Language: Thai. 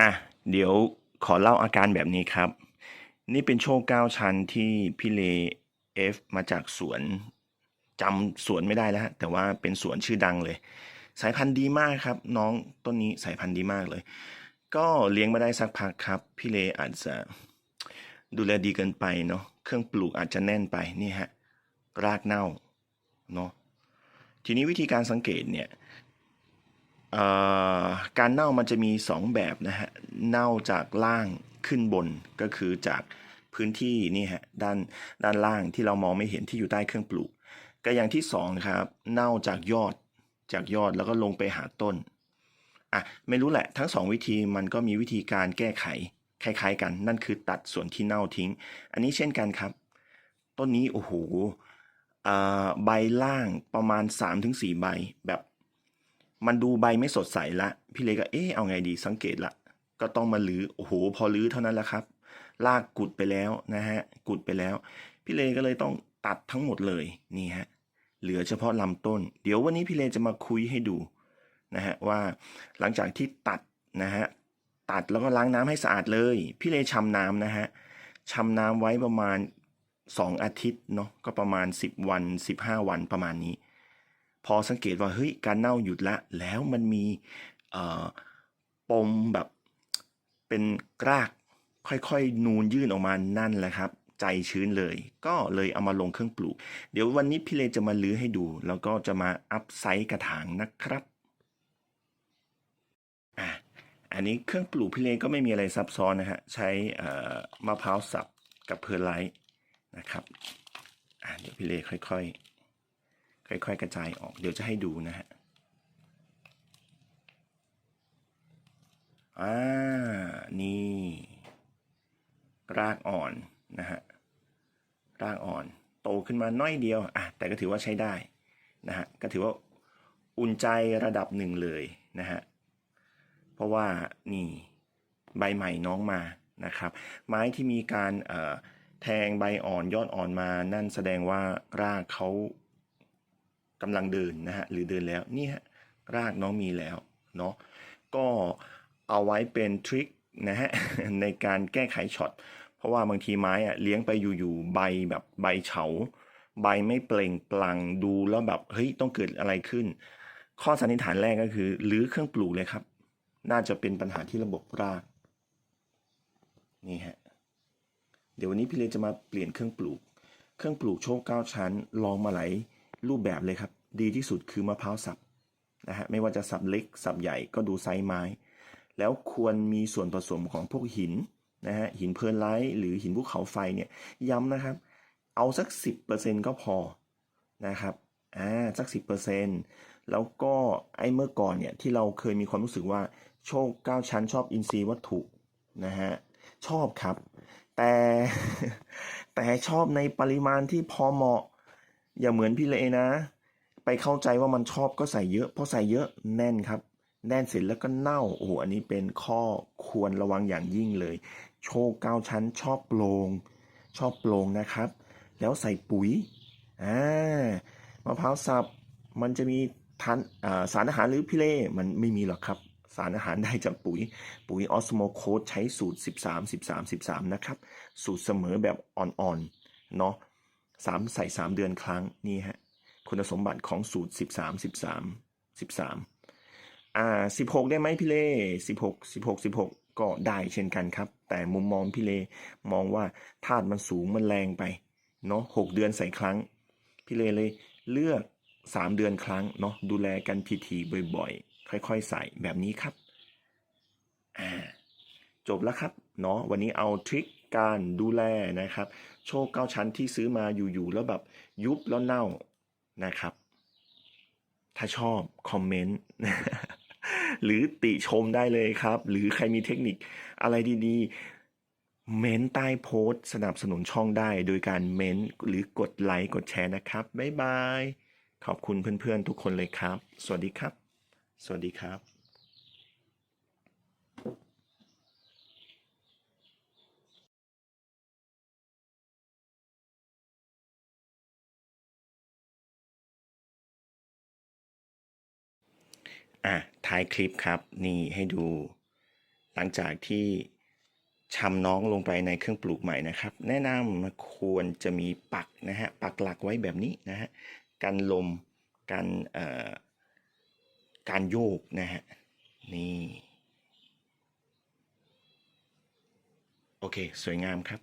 อะเดี๋ยวขอเล่าอาการแบบนี้ครับ นี่เป็นโชคเก้าชั้นที่พี่เลเอฟมาจากสวนจำสวนไม่ได้แล้วแต่ว่าเป็นสวนชื่อดังเลย สายพันธุ์ดีมากครับ น้องต้นนี้สายพันธุ์ดีมากเลย ก็เลี้ยงมาได้สักพักครับ พี่เลอาจจะดูแลดีเกินไปเนาะเครื่องปลูกอาจจะแน่นไปนี่ฮะรากเน่าเนาะทีนี้วิธีการสังเกตเนี่ยเอ่อ การเน่ามันจะมี 2 แบบนะฮะเน่าจากล่างขึ้นบนก็คือจากพื้นที่นี่ฮะด้านด้านล่างที่เรามองไม่เห็นที่อยู่ใต้เครื่องปลูกก็อย่างที่2ครับเน่าจากยอดจากยอดแล้วก็ลงไปหาต้นอะไม่รู้แหละทั้ง 2 วิธีมันก็มีวิธีการแก้ไขคล้ายๆกันนั่นคือตัดส่วนที่เน่าทิ้ง อันนี้เช่นกันครับ ต้นนี้โอ้โหอ่าใบล่างประมาณ 3-4 ใบแบบ มันดูใบไม่สดใสละ พี่เลก็เอ๊ะเอาไงดีสังเกตละ ก็ต้องมาลื้อโอ้โห พอลื้อเท่านั้นแหละครับ ลากกุดไปแล้วนะฮะ กุดไปแล้ว พี่เลก็เลยต้องตัดทั้งหมดเลยนี่ฮะเหลือเฉพาะลำต้น เดี๋ยววันนี้พี่เลจะมาคุยให้ดูนะฮะว่าหลังจากที่ตัดนะฮะตัดแล้วก็ล้างน้ำให้สะอาดเลย พี่เลชำน้ำนะฮะชำน้ำไว้ประมาณ 2 อาทิตย์เนาะก็ประมาณ 10 วัน 15 วันประมาณนี้ พอสังเกตว่าเฮ้ยการเน่าหยุดละ แล้วมันมีปมแบบเป็นกรากค่อยๆ นูนยื่นออกมานั่นแหละครับ ใจชื้นเลย ก็เลยเอามาลงเครื่องปลูก เดี๋ยววันนี้พี่เลจะมาลื้อให้ดู แล้วก็จะมาอัพไซส์กระถางนะครับอะอันนี้เครื่องปลูกพี่เลก็ไม่มีอะไรซับซ้อนนะฮะใช้มะพร้าวสับกับเพอร์ไลท์นะครับอะเดี๋ยวพี่เลค่อยๆ ค่อยๆ กระจายออก เดี๋ยวจะให้ดูนะฮะอ่า นี่ รากอ่อนนะฮะ รากอ่อน โตขึ้นมาน้อยเดียว อะ แต่ก็ถือว่าใช้ได้นะฮะ ก็ถือว่าอุ่นใจระดับหนึ่งเลยนะฮะ เพราะว่านี่ใบใหม่น้องมานะครับ ไม้ที่มีการเอ่อแทงใบอ่อนยอดอ่อนมา นั่นแสดงว่ารากเขา กำลังเดินนะฮะหรือเดินแล้วนี่ฮะรากน้องมีแล้วเนาะก็เอาไว้เป็นทริคนะฮะในการแก้ไขช็อตเพราะว่าบางทีไม้อะเลี้ยงไปอยู่ๆใบแบบใบเฉา ใบไม่เปล่งปลั่งดูแล้วแบบเฮ้ยต้องเกิดอะไรขึ้น ข้อสันนิษฐานแรกก็คือรื้อเครื่องปลูกเลยครับ น่าจะเป็นปัญหาที่ระบบรากนี่ฮะเดี๋ยววันนี้พี่เลจะมาเปลี่ยนเครื่องปลูก เครื่องปลูกโชคเก้าชั้นลองมาหลาย รูปแบบเลยครับ ดีที่สุดคือมะพร้าวสับนะฮะไม่ว่าจะสับเล็กสับใหญ่ก็ดูไซส์ไม้ แล้วควรมีส่วนผสมของพวกหินนะฮะหินเพลินไลท์หรือหินภูเขาไฟเนี่ยย้ำนะครับ เอาสัก 10%ก็พอนะครับอ่าสัก 10%แล้วก็ไอ้เมื่อก่อนเนี่ยที่เราเคยมีความรู้สึกว่าโชคเก้าชั้นชอบอินทรีย์วัตถุนะฮะชอบครับ แต่แต่ชอบในปริมาณที่พอเหมาะ อย่าเหมือนพี่เลนะ ไปเข้าใจว่ามันชอบก็ใส่เยอะพอใส่เยอะแน่นครับ แน่นเสร็จแล้วก็เน่าโอ้โหอันนี้เป็นข้อควรระวังอย่างยิ่งเลย โชคเก้าชั้นชอบโปร่งชอบโปร่งนะครับ แล้วใส่ปุ๋ยอ่ามะพร้าวสับมันจะมีทานสารอาหารหรือพิเลมันไม่มีหรอกครับ สารอาหารได้จากปุ๋ย ปุ๋ยออสโมโคดใช้สูตร 13 13 13 นะครับ สูตรเสมอแบบอ่อนๆเนาะ สามใส่3เดือนครั้งนี่ฮะคุณสมบัติของสูตร13 13 13อ่า16ได้ไหมพี่เล่16 16 16ก็ได้เช่นกันครับ แต่มุมมองพี่เลมองว่าธาตุมันสูงมันแรงไปเนาะ6เดือนใส่ครั้ง พี่เลเลยเลือก3เดือนครั้งเนาะดูแลกันทีๆบ่อยๆ ค่อยๆ ใส่แบบนี้ครับอ่าจบแล้วครับเนาะวันนี้เอาทริค การดูแลนะครับ โชคเก้าชั้นที่ซื้อมาอยู่ๆแล้วแบบยุบแล้วเน่านะครับ ถ้าชอบคอมเมนต์หรือติชมได้เลยครับ หรือใครมีเทคนิคอะไรดีๆ เม้นใต้โพสสนับสนุนช่องได้ โดยการเม้นหรือกดไลค์กดแชร์นะครับ บ๊ายบาย ขอบคุณเพื่อนๆทุกคนเลยครับ สวัสดีครับ สวัสดีครับ อะท้ายคลิปครับ นี่ให้ดู หลังจากที่ชำน้องลงไปในเครื่องปลูกใหม่นะครับ แนะนำควรจะมีปักนะฮะปักหลักไว้แบบนี้นะฮะกันลมกันเอ่อการโยกนะฮะนี่ โอเค สวยงามครับ